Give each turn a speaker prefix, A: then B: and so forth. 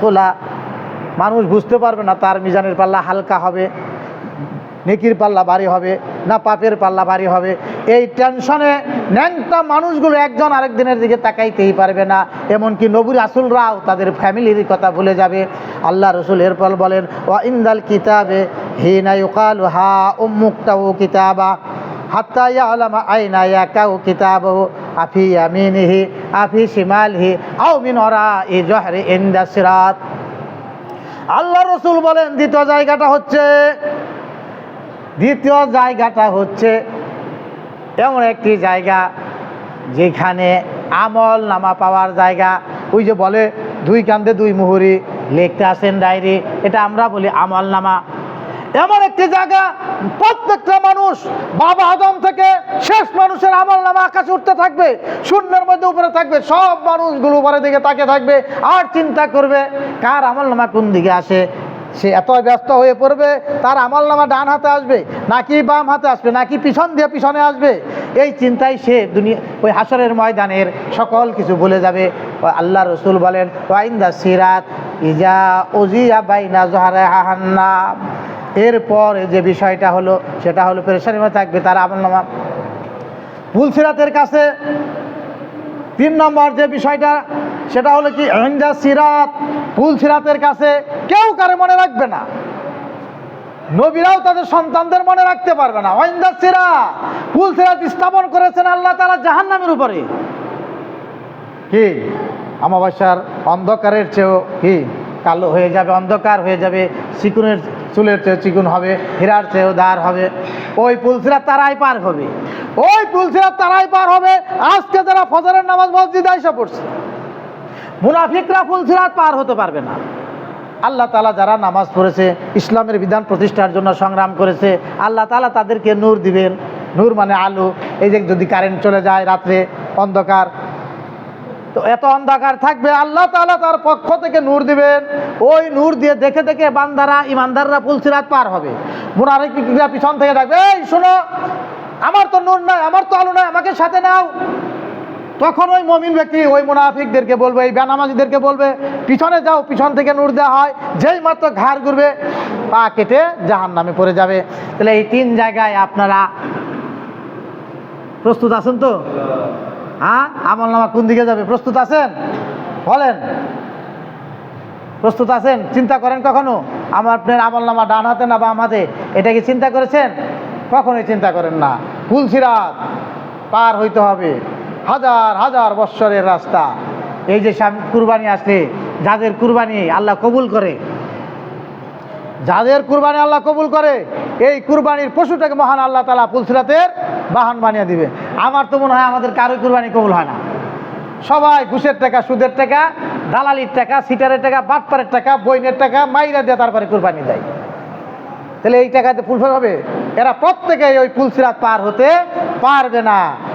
A: আসফলা মানুষ বুঝতে পারবে না তার মিজানের পাল্লা হালকা হবে, নেকির পাল্লা ভারী হবে, না পাপের পাল্লা ভারী হবে। এই টেনশনে ন্যাংটা মানুষগুলো একজন আরেকদিনের দিকে তাকাইতেই পারবে না। এমনকি নবুর রাসুলরাও তাদের ফ্যামিলির কথা ভুলে যাবে। আল্লাহ রসুল এরপর বলেন ও ইন্দাল কিতাবে হি না ইউকাল হা উম্মুক্তাউ কিতাবা। হাত্তা ইয়ালামা আল্লাহ রসুল বলেন, দ্বিতীয় জায়গাটা হচ্ছে, দ্বিতীয় জায়গাটা হচ্ছে এমন একটি জায়গা যেখানে আমল নামা পাওয়ার জায়গা। ওই যে বলে, দুই কান্দে দুই মুহুরি লিখতে আসেন ডায়েরি। এটা আমরা বলি আমল নামা। এমন একটি জায়গা, প্রত্যেকটা মানুষ বাবা আদম থেকে শেষ মানুষের আমল নামা আকাশে উঠতে থাকবে, শূন্যের মধ্যে উপরে থাকবে, সব মানুষগুলো উপরের দিকে তাকে থাকবে, আর চিন্তা করবে, কার আমল নামা কোন দিকে আসে? সে এত ব্যস্ত হয়ে পড়বে, তার আমল নামা ডান হাতে আসবে, নাকি বাম হাতে আসবে, নাকি পিছন দিয়ে পিছনে আসবে? এই চিন্তায় সে দুনিয়া, ওই হাসরের ময়দানের সকল কিছু ভুলে যাবে। আল্লাহ রসুল বলেন, ওয়াইন্দা সিরাত ইজা ওজিয়া বাইনা জহারে হাহান্নাম এরপর যে বিষয়টা হলো, সেটা হলো পেরেশানিমা থাকবে তার আমল নামা। পুলসিরাতের কাছে তিন নম্বর যে বিষয়টা, সেটা হলো কি, ইন্দা সিরাত পুল সিরাতের কাছে কেউ কারে মনে রাখবে না। নবীরাও তাদের সন্তানদের মনে রাখতে পারবে না। পুল সিরাত স্থাপন করেছেন আল্লাহ তালা জাহান্নামের উপরে। কি? অমাবস্যার অন্ধকারের চেয়েও কি? কালো হয়ে যাবে, অন্ধকার হয়ে যাবে চিকুনের চুলের চেয়ে চিকুন হবে, হীরার চেয়েও দার হবে। ওই পুলসিরাত তারাই পার হবে। ওই পুলসিরাত তারাই পার হবে। আজকে যারা ফজরের নামাজ মসজিদে এসে পড়ছে, মুনাফিকরা ফুলসিরাত পার হতে পারবে না। আল্লাহ তালা যারা নামাজ পড়েছে, ইসলামের বিধান প্রতিষ্ঠার জন্য সংগ্রাম করেছে, আল্লাহ তালা তাদেরকে নূর দিবেন। নূর মানে আলো। এই যে যদি কারেন্ট চলে যায় রাত্রে, অন্ধকার তো এত অন্ধকার থাকবে, আল্লাহ তাআলা তার পক্ষ থেকে নূর দিবেন। ওই নূর দিয়ে দেখে দেখে বান্দারা, ইমানদাররা পুলসিরাত পার হবে। মুনাফিকরা পিছন থেকে ডাকবে, এই, শোনো, আমার তো নূর নাই, আমার তো আলো নাই, আমাকে সাথে নাও। তখন ওই মমিন ব্যক্তি, ওই মুনাফিকদেরকে বলবে, এই বেনামাজিদেরকে বলবে, পিছনে যাও, পিছন থেকে নূর দেওয়া হয়, যেই মাত্র ঘাড় ঘুরবে, পা কেটে জাহান নামে পড়ে যাবে। তাহলে এই তিন জায়গায় আপনারা প্রস্তুত আছেন তো? হ্যাঁ? আমল নামা কোন দিকে যাবে? প্রস্তুত আছেন? বলেন। প্রস্তুত আছেন? চিন্তা করেন কখনো? আমার আপনার আমল নামা ডান হাতে না বাম হাতে? এটা কি চিন্তা করেছেন? কখনোই চিন্তা করেন না। ফুলসিরাত পার হইতে হবে। হাজার হাজার বৎসরের রাস্তা। এই যে কুরবানি আসলে, যাদের কুরবানি আল্লাহ কবুল করে যাদের কুরবানি আল্লাহ কবুল করে, এই কুরবানির পশুটাকে মহান আল্লাহ তালা পুলসিরাতের বাহন বানিয়ে দিবে। আমার তো মনে হয় আমাদের কারোই কুরবানি কবুল হয় না। সবাই ঘুষের টাকা, সুদের টাকা, দালালির টাকা, সিটারের টাকা, বাটপারের টাকা, বইনের টাকা মাইরা দিয়ে তারপরে কুরবানি দেয়। তাহলে এই টাকাতে ফুলফল হবে? এরা প্রত্যেকে ওই পুলসিরাত পার হতে পারবে না।